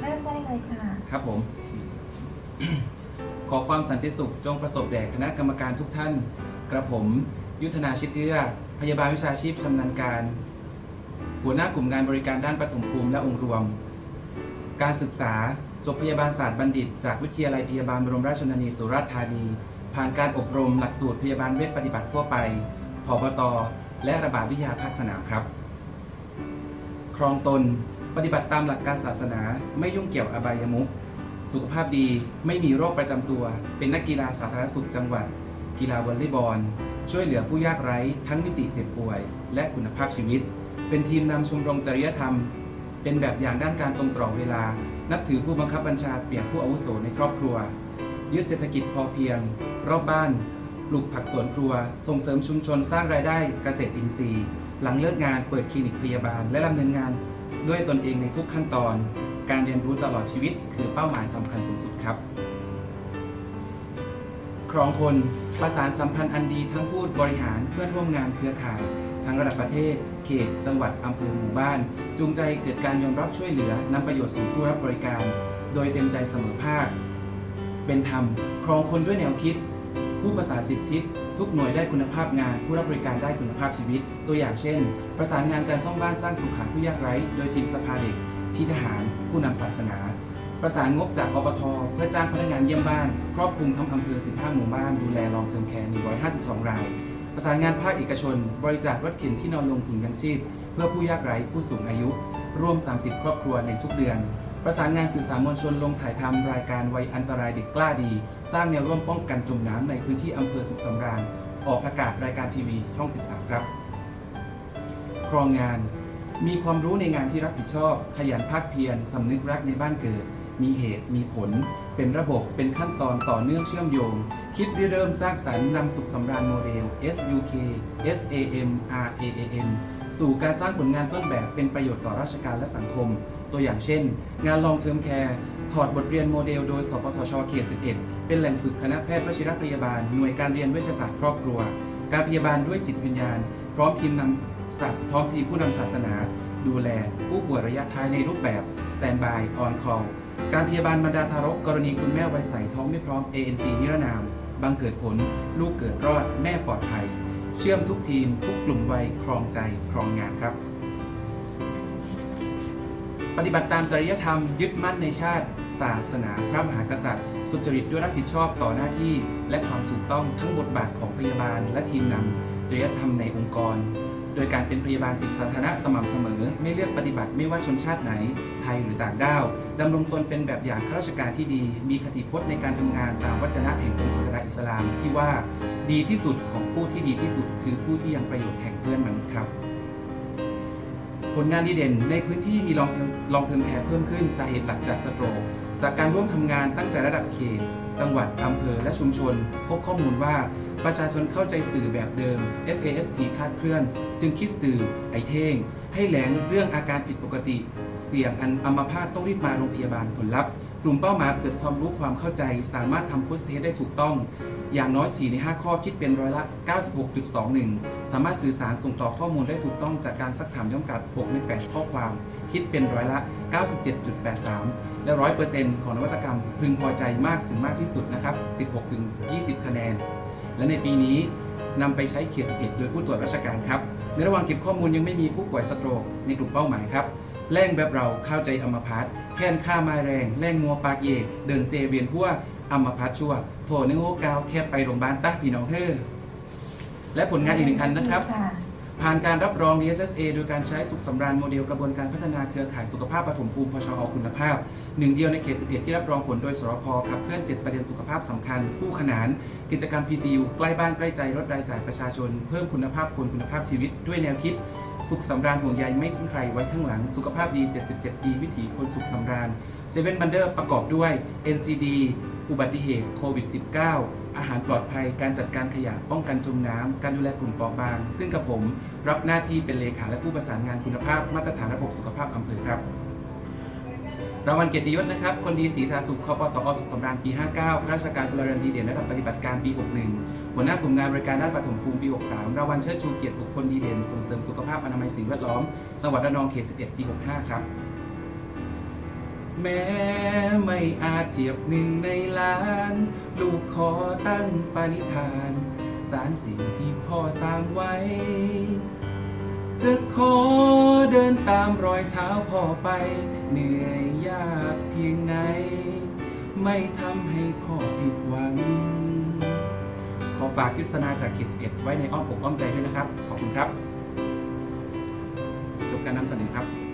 เริ่มได้เลยค่ะ ครับผม ขอความสันติสุขจงประสบแด่คณะกรรมการทุกท่าน กระผม ยุทธนาชิตเอื้อ พยาบาลวิชาชีพชำนาญการ หัวหน้ากลุ่มงานบริการด้านปฐมภูมิและองค์รวม การศึกษาจบพยาบาลศาสตร์บัณฑิต จากวิทยาลัยพยาบาลบรมราชชนนีสุราษฎร์ธานี ผ่านการอบรมหลักสูตรพยาบาลเวชปฏิบัติทั่วไปผบตและระบาดวิทยาภาคสนามครับ ครองตน ปฏิบัติตามหลักการศาสนาไม่ยุ่งเกี่ยวอบายมุขสุขภาพดีไม่มีโรคประจำตัว เป็นนักกีฬาสาธารณสุขจังหวัด กีฬาวอลเลย์บอล ช่วยเหลือผู้ยากไร้ทั้งมิติเจ็บป่วย และคุณภาพชีวิต เป็นทีมนำชมรมจริยธรรม เป็นแบบอย่างด้านการตรงต่อเวลา นับถือผู้บังคับบัญชาเปรียบผู้อาวุโสในครอบครัว ยึดเศรษฐกิจพอเพียง รอบบ้านปลูกผักสวนครัว ส่งเสริมชุมชนสร้างรายได้เกษตรอินทรีย์ หลังเลิกงานเปิดคลินิกพยาบาล และดำเนินงาน ด้วยตนเองในทุกขั้นตอน การเรียนรู้ตลอดชีวิต คือเป้าหมายสำคัญสูงสุดครับ ครองคนประสานสัมพันธ์อันดีทั้งผู้บริหารเพื่อนร่วมงานเครือข่าย ทั้งระดับประเทศ เขต จังหวัดอำเภอหมู่บ้าน จูงใจเกิดการยอมรับช่วยเหลือนำประโยชน์สู่ผู้รับบริการ โดยเต็มใจเสมอภาค เป็นธรรมครองคนด้วยแนวคิด ผู้ประสานสิทธิทุกหน่วยได้คุณภาพงานผู้รับบริการได้คุณภาพชีวิต ตัวอย่างเช่น ประสานงานการซ่อมบ้านสร้างสุขาผู้ยากไร้ โดยทีมสภาเด็กพี่ทหาร ผู้นำศาสนา ประสานงบจากอบทเพื่อจ้างพนักงานเยี่ยมบ้าน ครอบคลุมทั้งอำเภอ 15 หมู่บ้าน ดูแลรองเทอมแคร์152 ราย ประสานงานภาคเอกชน บริจาครถเข็นที่นอนลงถุงยังชีพ เพื่อผู้ยากไร้ผู้สูงอายุ ร่วม 30 ครอบครัวในทุกเดือน ประสานงานสื่อสารมวลชนลงถ่ายทำรายการวัยอันตรายเด็กกล้าดี สร้างแนวร่วมป้องกันจมน้ำในพื้นที่อำเภอสุขสำราญ ออกอากาศรายการทีวีช่อง 13 ครับ ครองงาน มีความรู้ในงานที่รับผิดชอบ ขยันภาคเพียรสำนึกรักในบ้านเกิด มีเหตุ มีผล เป็นระบบ เป็นขั้นตอนต่อเนื่องเชื่อมโยง คิดริเริ่มสร้างสรรค์นำสุขสำราญโมเดล SUK SAM RAAM สู่การสร้างผลงานต้นแบบเป็นประโยชน์ต่อราชการและสังคม ตัวอย่างเช่น งานลองเทอมแคร์ถอดบทเรียนโมเดลโดย สปสชเขต 11 เป็นแหล่งฝึกคณะแพทย์วชิรพยาบาล หน่วยการเรียนเวชศาสตร์ครอบครัว การพยาบาลด้วยจิตวิญญาณ พร้อมทีมนำศาสพร้อมทีมผู้นำศาสนา ดูแล ผู้ป่วยระยะท้ายในรูปแบบ Standby On Call การพยาบาลบรรดาทารก กรณีคุณแม่ไวัยใสท้องไม่พร้อม ANC นิรนาม บังเกิดผล ลูกเกิดรอด แม่ปลอดภัย เชื่อมทุกทีมทุกกลุ่มวัยครองใจครองงานครับ ปฏิบัติตามจริยธรรมยึดมั่นในชาติ ศาสนาพระมหากษัตริย์ สุจริตด้วยรับผิดชอบต่อหน้าที่ และความถูกต้องทั้งบทบาทของพยาบาล และทีมนำจริยธรรมในองค์กร โดยการเป็นพยาบาลจิตสาธารณะสม่ำเสมอ ไม่เลือกปฏิบัติไม่ว่าชนชาติไหน ไทยหรือต่างด้าวดำรงตนเป็นแบบอย่างข้าราชการที่ดี มีคติพจน์ในการทำงานตามวัจนะแห่งอง อิสลามที่ว่าดีที่สุดของผู้ที่ดีที่สุด คือผู้ที่ยังประโยชน์แห่งเพื่อนมนุษย์ครับ ผลงานดีเด่นในพื้นที่มีลองลองเทอมแคร์เพิ่มขึ้นสาเหตุหลักจากสโตรกจากการร่วมทำงานตั้งแต่ระดับเขต จังหวัดอำเภอ และชุมชน พบข้อมูลว่าประชาชนเข้าใจสื่อแบบเดิม FAST คลาดเคลื่อน จึงคิดสื่อไอเท่ง ให้แหลงเรื่องอาการผิดปกติ เสี่ยงอันอัมพาตต้องรีบมาโรงพยาบาลผลลัพธ์ กลุ่มเป้าหมายเกิดความรู้ความเข้าใจ สามารถทำโพสเทสได้ถูกต้อง อย่างน้อย 4 ใน 5 ข้อคิดเป็นร้อยละ 96.21 สามารถสื่อสารส่งต่อข้อมูลได้ถูกต้องจากการซักถามย่อมกัด 6 ใน 8 ข้อความ คิดเป็นร้อยละ 97.83 และ 100%ของนวัตกรรมพึงพอใจมากถึงมากที่สุดนะครับ 16-20 คะแนน และในปีนี้นำไปใช้เขต11โดยผู้ตรวจราชการครับ ในระหว่างเก็บข้อมูลยังไม่มีผู้ป่วยสโตรกในกลุ่มเป้าหมายครับ แร่งแบบเราเข้าใจอัมพาตแค้นค่าไม้แรงแร่งงัวปากเยกเดินเซเวียนหัวอัมพาตชั่ว โถนึงโฮกาวแค่ไปโรงพยาบาลตั้พี่น้องเฮ้อและผลงานอีกหนึ่งอันนะครับ ผ่านการรับรอง DSSA โดยการใช้สุขสำราญโมเดลกระบวนการพัฒนาเครือข่ายสุขภาพปฐมภูมิพชอคุณภาพ หนึ่งเดียวในเขต11ที่รับรองผลโดยสรพขับเคลื่อน 7 ประเด็นสุขภาพสำคัญ คู่ขนาน กิจกรรม PCU ใกล้บ้านใกล้ใจลดรายจ่ายประชาชน เพิ่มคุณภาพคนคุณภาพชีวิตด้วยแนวคิด สุขสำราญห่วงใยไม่ทิ้งใครไว้ข้างหลัง สุขภาพดี 77 ปีวิถีคนสุขสำราญเซเว่นบันเดอร์ประกอบด้วย NCD อุบัติเหตุโควิด -19 อาหารปลอดภัย การจัดการขยะ ป้องกันจมน้ำ การดูแลกลุ่มเปราะบาง ซึ่งกับผมรับหน้าที่เป็นเลขาและผู้ประสานงานคุณภาพมาตรฐานระบบสุขภาพอำเภอครับ รางวัลเกียรติยศนะครับ คนดีศรีทาสุขคปสอสุขสำราญปี 59ข้าราชการพลเรือนดีเด่นระดับปฏิบัติการปี 61 หัวหน้ากลุ่มงานบริการด้านปฐมภูมิปี 63 รางวัลเชิดชูเกียรติบุคคลดีเด่น ส่งเสริมสุขภาพอนามัยสิ่งแวดล้อม จังหวัดระนองเขต 11 ปี 65 ครับ แม้ไม่อาจเจียบหนึ่งในล้าน ลูกขอตั้งปณิธาน สารสิ่งที่พ่อสร้างไว้ จะขอ เดินตามรอยเท้าพ่อไป เหนื่อยยากเพียงไหน ไม่ทำให้พ่อผิดหวัง ขอฝากยุทธนาจากเขต11ไว้ในอ้อมอกอ้อมใจด้วยนะครับ ขอบคุณครับ จบการนำเสนอครับ